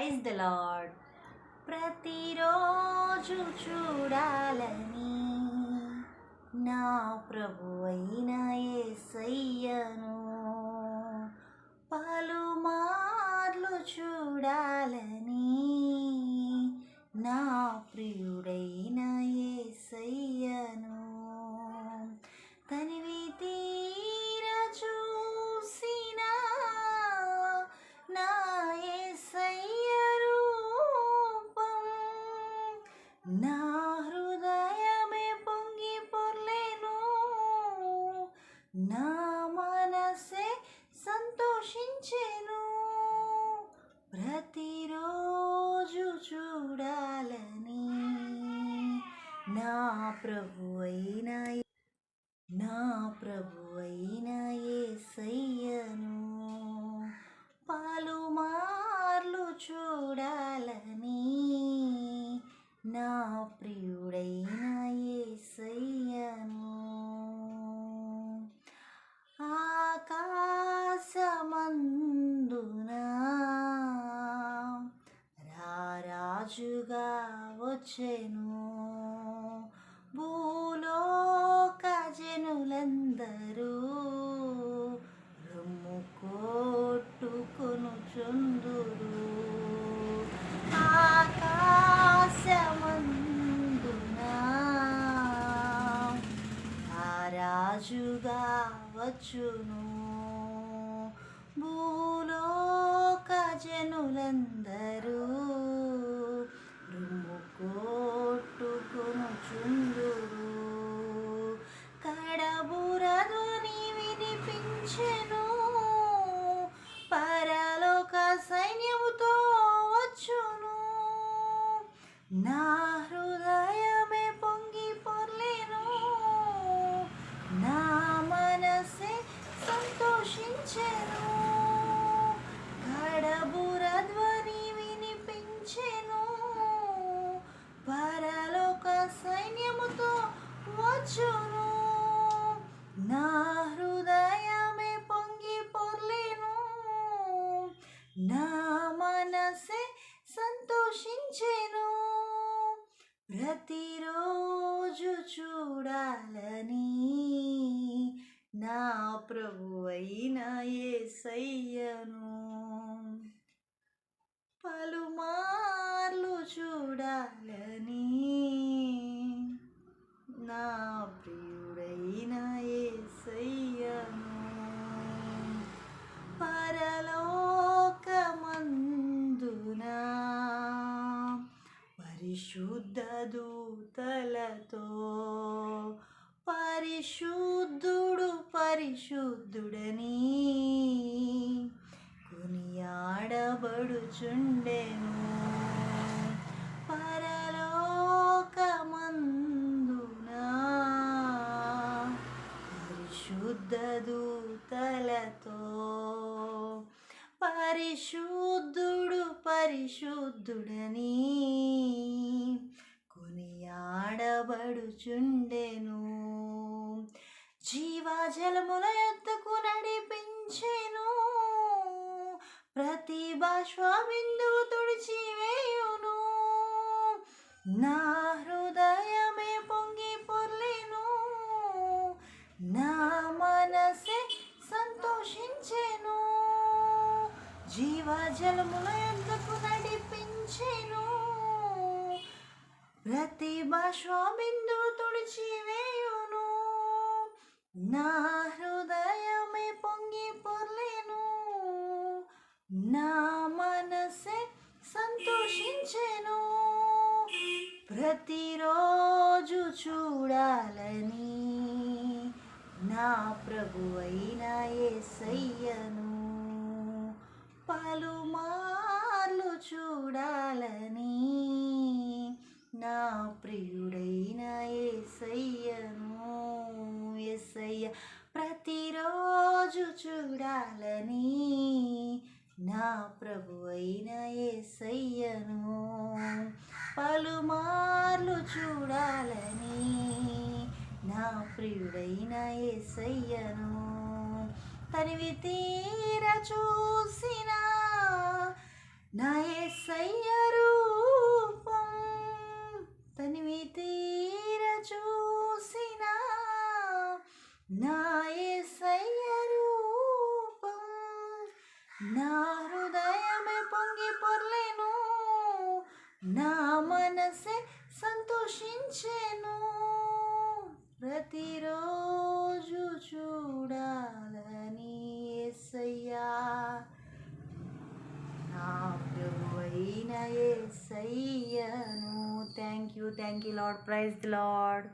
Praise the lord ప్రతిరోజు చూడాలని నా ప్రభు అయిన సయ్యను ప్రభు అయిన నా ప్రభు అయిన యేసయ్యను పలుమార్లు చూడాలని నా ప్రియుడైన యేసయ్యను ఆకాశమందున రారాజుగా వచ్చెను. వచ్చును. భూలోక జనులందరూ నా మనసే సంతోషించెను. ప్రతిరోజు చూడాలని నా ప్రభు అయిన ఏసయ్యను. పలుమార్లు చూడాలని పరిశుద్ధ దూతలతో పరిశుద్ధుడు పరిశుద్ధుడని కొనియాడబడుచుండెను. పరలోకమందున పరిశుద్ధ దూతలతో పరిశుద్ధుడు పరిశుద్ధుడని కొనియాడబడుచుండెను జీవాజలముల యొద్దకు నడిపించెను. ప్రతి బాష్పబిందువు తుడిచివేయును. నా హృదయమే పొంగి పొర్లేను. నా మనసే సంతోషించెను. జీవాజలముల యొద్దకు నడిపించెను. ప్రతి బాష్పబిందు తుడిచివేయును నా హృదయమే పొంగి పొర్లేను నా మనసే సంతోషించెను ప్రతిరోజు చూడాలని నా ప్రభు అయిన యేసయ్యను పలుమార్లు చూడాలని నా ప్రియుడైన ఏసయ్యను యేసయ్య ప్రతిరోజు చూడాలని నా ప్రభు అయిన యేసయ్యను పలుమార్లు చూడాలని నా ప్రియుడైన ఏసయ్యను తనివి తీర చూసిన నా ఎస్సయ్య తనివి తీర చూసిన నా ఎస్సయ్య రూపం. నా హృదయమే పొంగి పొర్లేను నా మనసే సంతోషించేను. ప్రతిరోజు చూడాలని ఎస్సయ్యా నా ప్రభువైన యేసయ్యను Thank you. Thank you, Lord. Praise the Lord.